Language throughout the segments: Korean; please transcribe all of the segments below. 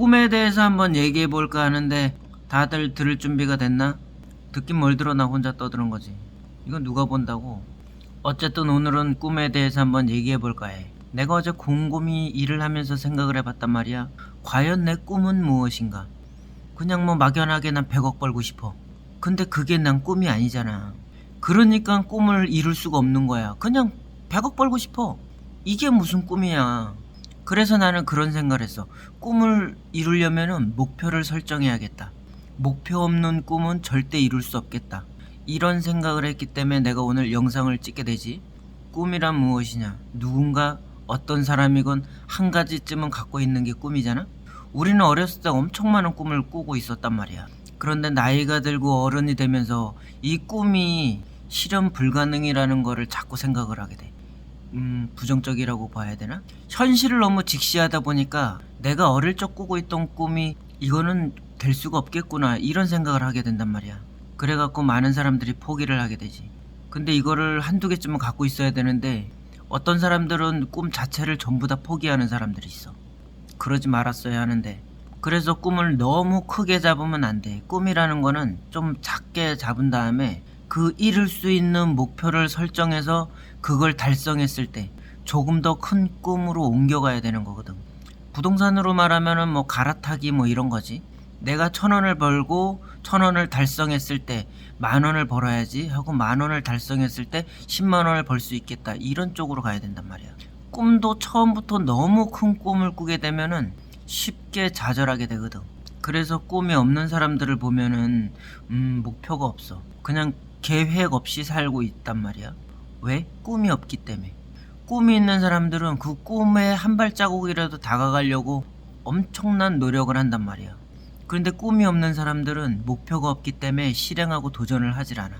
꿈에 대해서 한번 얘기해 볼까 하는데 다들 들을 준비가 됐나? 듣긴 뭘 들어 나 혼자 떠드는 거지. 이건 누가 본다고? 어쨌든 오늘은 꿈에 대해서 한번 얘기해 볼까 해. 내가 어제 곰곰이 일을 하면서 생각을 해봤단 말이야. 과연 내 꿈은 무엇인가? 그냥 뭐 막연하게 난 100억 벌고 싶어. 근데 그게 난 꿈이 아니잖아. 그러니까 꿈을 이룰 수가 없는 거야. 그냥 100억 벌고 싶어. 이게 무슨 꿈이야. 그래서 나는 그런 생각을 했어. 꿈을 이루려면은 목표를 설정해야겠다. 목표 없는 꿈은 절대 이룰 수 없겠다. 이런 생각을 했기 때문에 내가 오늘 영상을 찍게 되지. 꿈이란 무엇이냐? 누군가 어떤 사람이건 한 가지쯤은 갖고 있는 게 꿈이잖아? 우리는 어렸을 때 엄청 많은 꿈을 꾸고 있었단 말이야. 그런데 나이가 들고 어른이 되면서 이 꿈이 실현 불가능이라는 거를 자꾸 생각을 하게 돼. 음, 부정적이라고 봐야 되나? 현실을 너무 직시하다 보니까 내가 어릴 적 꾸고 있던 꿈이 이거는 될 수가 없겠구나 이런 생각을 하게 된단 말이야. 그래갖고 많은 사람들이 포기를 하게 되지. 근데 이거를 한두 개쯤은 갖고 있어야 되는데 어떤 사람들은 꿈 자체를 전부 다 포기하는 사람들이 있어. 그러지 말았어야 하는데. 그래서 꿈을 너무 크게 잡으면 안 돼. 꿈이라는 거는 좀 작게 잡은 다음에 그 이룰 수 있는 목표를 설정해서 그걸 달성했을 때 조금 더 큰 꿈으로 옮겨가야 되는 거거든. 부동산으로 말하면은 뭐 갈아타기 뭐 이런 거지. 내가 천 원을 벌고 천 원을 달성했을 때 만 원을 벌어야지 하고 만 원을 달성했을 때 십만 원을 벌 수 있겠다. 이런 쪽으로 가야 된단 말이야. 꿈도 처음부터 너무 큰 꿈을 꾸게 되면은 쉽게 좌절하게 되거든. 그래서 꿈이 없는 사람들을 보면은 음, 목표가 없어. 그냥 계획 없이 살고 있단 말이야. 왜? 꿈이 없기 때문에. 꿈이 있는 사람들은 그 꿈에 한 발자국이라도 다가가려고 엄청난 노력을 한단 말이야. 그런데 꿈이 없는 사람들은 목표가 없기 때문에 실행하고 도전을 하질 않아.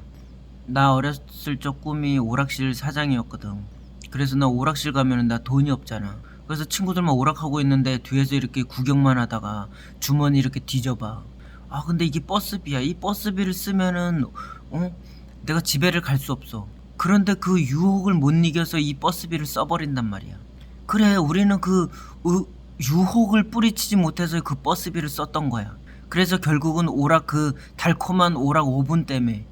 나 어렸을 적 꿈이 오락실 사장이었거든. 그래서 나 오락실 가면은 나 돈이 없잖아. 그래서 친구들만 오락하고 있는데 뒤에서 이렇게 구경만 하다가 주머니 이렇게 뒤져봐. 아 근데 이게 버스비야. 이 버스비를 쓰면은 어 내가 집에를 갈 수 없어. 그런데 그 유혹을 못 이겨서 이 버스비를 써버린단 말이야. 그래 우리는 그 의- 유혹을 뿌리치지 못해서 그 버스비를 썼던 거야. 그래서 결국은 오락 그 달콤한 오락 5분 때문에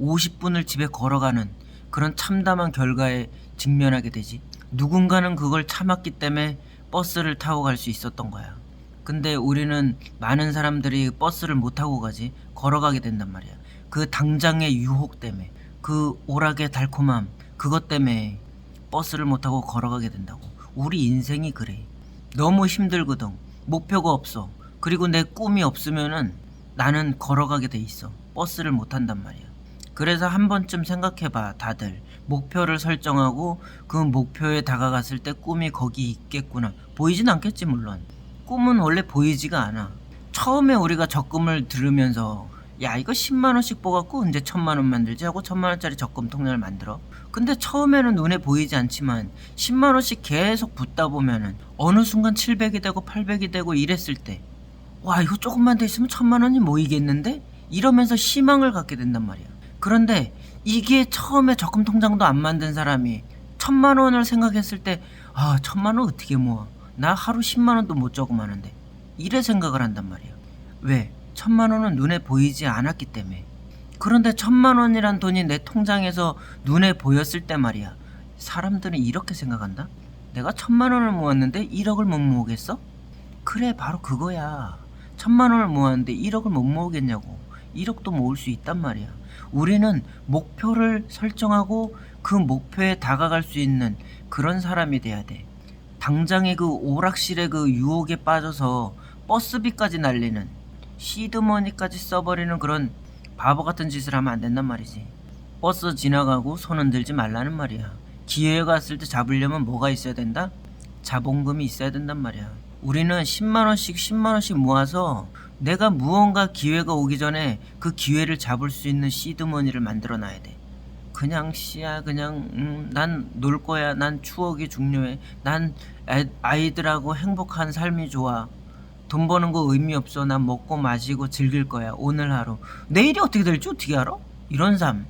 50분을 집에 걸어가는 그런 참담한 결과에 직면하게 되지. 누군가는 그걸 참았기 때문에 버스를 타고 갈 수 있었던 거야. 근데 우리는 많은 사람들이 버스를 못 타고 가지 걸어가게 된단 말이야. 그 당장의 유혹 때문에 그 오락의 달콤함 그것 때문에 버스를 못 타고 걸어가게 된다고. 우리 인생이 그래. 너무 힘들거든. 목표가 없어. 그리고 내 꿈이 없으면은 나는 걸어가게 돼 있어. 버스를 못 탄단 말이야. 그래서 한 번쯤 생각해봐, 다들. 목표를 설정하고 그 목표에 다가갔을 때 꿈이 거기 있겠구나. 보이진 않겠지, 물론. 꿈은 원래 보이지가 않아. 처음에 우리가 적금을 들으면서 야 이거 10만원씩 뽑았고 언제 천만원 만들지? 하고 천만원짜리 적금 통장을 만들어. 근데 처음에는 눈에 보이지 않지만 10만원씩 계속 붓다 보면은 어느 순간 700이 되고 800이 되고 이랬을 때 와 이거 조금만 더 있으면 천만원이 모이겠는데? 이러면서 희망을 갖게 된단 말이야. 그런데 이게 처음에 적금 통장도 안 만든 사람이 천만원을 생각했을 때아 천만원 어떻게 모아? 나 하루 10만원도 못 저금하는데. 이래 생각을 한단 말이야. 왜? 천만 원은 눈에 보이지 않았기 때문에. 그런데 천만 원이란 돈이 내 통장에서 눈에 보였을 때 말이야. 사람들은 이렇게 생각한다? 내가 천만 원을 모았는데 1억을 못 모으겠어? 그래, 바로 그거야. 천만 원을 모았는데 1억을 못 모으겠냐고. 1억도 모을 수 있단 말이야. 우리는 목표를 설정하고 그 목표에 다가갈 수 있는 그런 사람이 돼야 돼. 당장의 그 오락실의 그 유혹에 빠져서 버스비까지 날리는 시드머니까지 써버리는 그런 바보 같은 짓을 하면 안 된단 말이지. 버스 지나가고 손 흔들지 말라는 말이야. 기회가 왔을 때 잡으려면 뭐가 있어야 된다? 자본금이 있어야 된단 말이야. 우리는 10만원씩 10만원씩 모아서 내가 무언가 기회가 오기 전에 그 기회를 잡을 수 있는 시드머니를 만들어 놔야 돼. 그냥 씨야 그냥 음, 난 놀 거야 난 추억이 중요해 난 애- 아이들하고 행복한 삶이 좋아 돈 버는 거 의미 없어 난 먹고 마시고 즐길 거야 오늘 하루 내일이 어떻게 될지 어떻게 알아? 이런 삶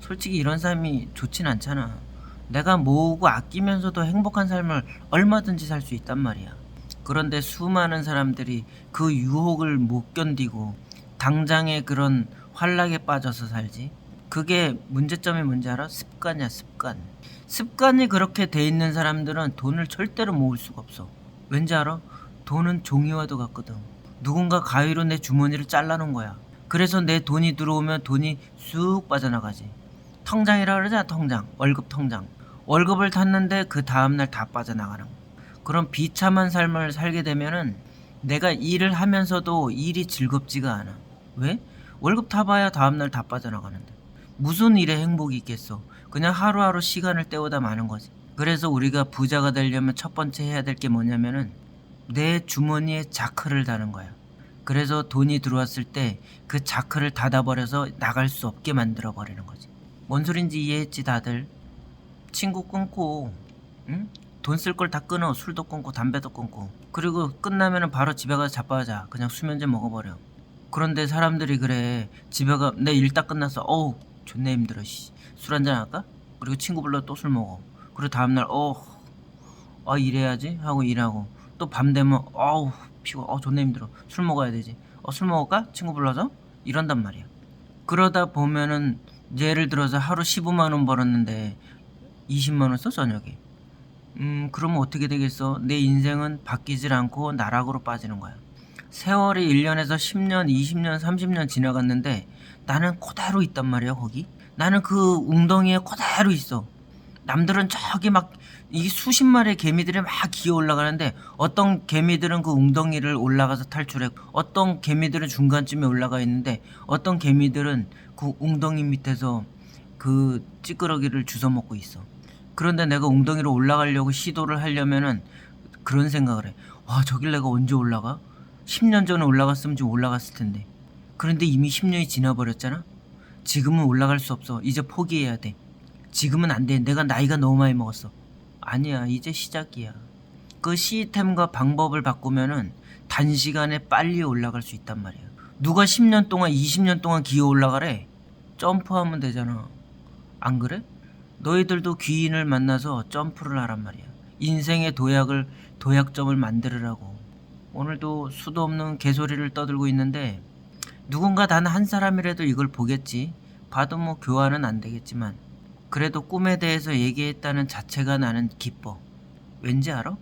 솔직히 이런 삶이 좋진 않잖아 내가 모으고 아끼면서도 행복한 삶을 얼마든지 살 수 있단 말이야 그런데 수많은 사람들이 그 유혹을 못 견디고 당장의 그런 환락에 빠져서 살지. 그게 문제점이 뭔지 알아? 습관이야, 습관. 습관이 그렇게 돼 있는 사람들은 돈을 절대로 모을 수가 없어. 왠지 알아? 돈은 종이와도 같거든. 누군가 가위로 내 주머니를 잘라놓은 거야. 그래서 내 돈이 들어오면 돈이 쑥 빠져나가지. 통장이라 그러잖아, 통장. 월급 통장. 월급을 탔는데 그 다음날 다 빠져나가는 거. 그런 비참한 삶을 살게 되면은 내가 일을 하면서도 일이 즐겁지가 않아. 왜? 월급 타봐야 다음날 다 빠져나가는데. 무슨 일에 행복이 있겠어. 그냥 하루하루 시간을 때우다 마는 거지. 그래서 우리가 부자가 되려면 첫 번째 해야 될 게 뭐냐면은 내 주머니에 자크를 다는 거야. 그래서 돈이 들어왔을 때 그 자크를 닫아버려서 나갈 수 없게 만들어 버리는 거지. 뭔 소린지 이해했지 다들? 친구 끊고, 응? 돈 쓸 걸 다 끊어. 술도 끊고 담배도 끊고. 그리고 끝나면은 바로 집에 가서 자빠자. 그냥 수면제 먹어버려. 그런데 사람들이 그래. 집에 가, 내일딱 끝났어. 어우, 존나 힘들어. 씨. 술 한잔 할까? 그리고 친구 불러 또 술 먹어. 그리고 다음날, 어, 아, 일해야지? 하고 일하고. 또 밤 되면, 어우, 피곤, 어, 존나 힘들어. 술 먹어야 되지. 어, 술 먹을까? 친구 불러서? 이런단 말이야. 그러다 보면은, 예를 들어서 하루 15만 원 벌었는데, 20만 원 써, 저녁에. 음, 그러면 어떻게 되겠어? 내 인생은 바뀌질 않고 나락으로 빠지는 거야. 세월이 1년에서 10년, 20년, 30년 지나갔는데 나는 그대로 있단 말이야, 거기. 나는 그 웅덩이에 그대로 있어. 남들은 저기 막 이 수십 마리의 개미들이 막 기어 올라가는데 어떤 개미들은 그 웅덩이를 올라가서 탈출해 어떤 개미들은 중간쯤에 올라가 있는데 어떤 개미들은 그 웅덩이 밑에서 그 찌끄러기를 주워 먹고 있어. 그런데 내가 웅덩이로 올라가려고 시도를 하려면은 그런 생각을 해. 와, 저길 내가 언제 올라가? 10년 전에 올라갔으면 좀 올라갔을 텐데. 그런데 이미 10년이 지나버렸잖아? 지금은 올라갈 수 없어. 이제 포기해야 돼. 지금은 안 돼. 내가 나이가 너무 많이 먹었어. 아니야. 이제 시작이야. 그 시스템과 방법을 바꾸면은 단시간에 빨리 올라갈 수 있단 말이야. 누가 10년 동안, 20년 동안 기어 올라가래? 점프하면 되잖아. 안 그래? 너희들도 귀인을 만나서 점프를 하란 말이야. 인생의 도약을 도약점을 만들으라고. 오늘도 수도 없는 개소리를 떠들고 있는데 누군가 단 한 사람이라도 이걸 보겠지. 봐도 뭐 교환은 안 되겠지만 그래도 꿈에 대해서 얘기했다는 자체가 나는 기뻐. 왠지 알아?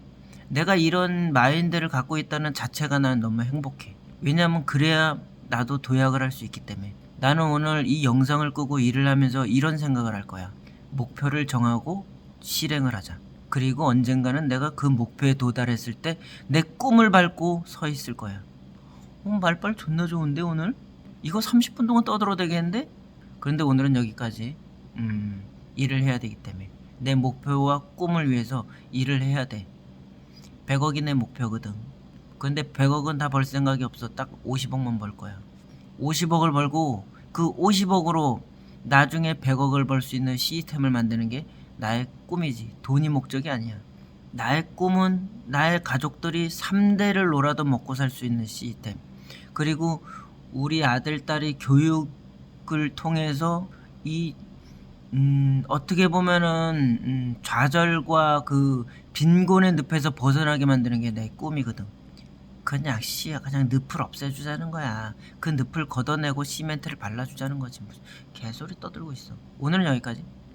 내가 이런 마인드를 갖고 있다는 자체가 나는 너무 행복해. 왜냐면 그래야 나도 도약을 할 수 있기 때문에. 나는 오늘 이 영상을 끄고 일을 하면서 이런 생각을 할 거야. 목표를 정하고 실행을 하자. 그리고 언젠가는 내가 그 목표에 도달했을 때 내 꿈을 밟고 서 있을 거야. 어, 말빨 존나 좋은데 오늘? 이거 30분 동안 떠들어 대겠는데? 그런데 오늘은 여기까지. 음, 일을 해야 되기 때문에 내 목표와 꿈을 위해서 일을 해야 돼. 100억이 내 목표거든. 근데 100억은 다 벌 생각이 없어. 딱 50억만 벌 거야. 50억을 벌고 그 50억으로 나중에 100억을 벌 수 있는 시스템을 만드는 게 나의 꿈이지. 돈이 목적이 아니야. 나의 꿈은 나의 가족들이 3대를 놀아도 먹고 살 수 있는 시스템. 그리고 우리 아들, 딸이 교육을 통해서 이, 음, 어떻게 보면은, 음, 좌절과 그 빈곤의 늪에서 벗어나게 만드는 게 내 꿈이거든. 그냥 씨야 그냥 늪을 없애주자는 거야. 그 늪을 걷어내고 시멘트를 발라주자는 거지. 무슨 개소리 떠들고 있어. 오늘은 여기까지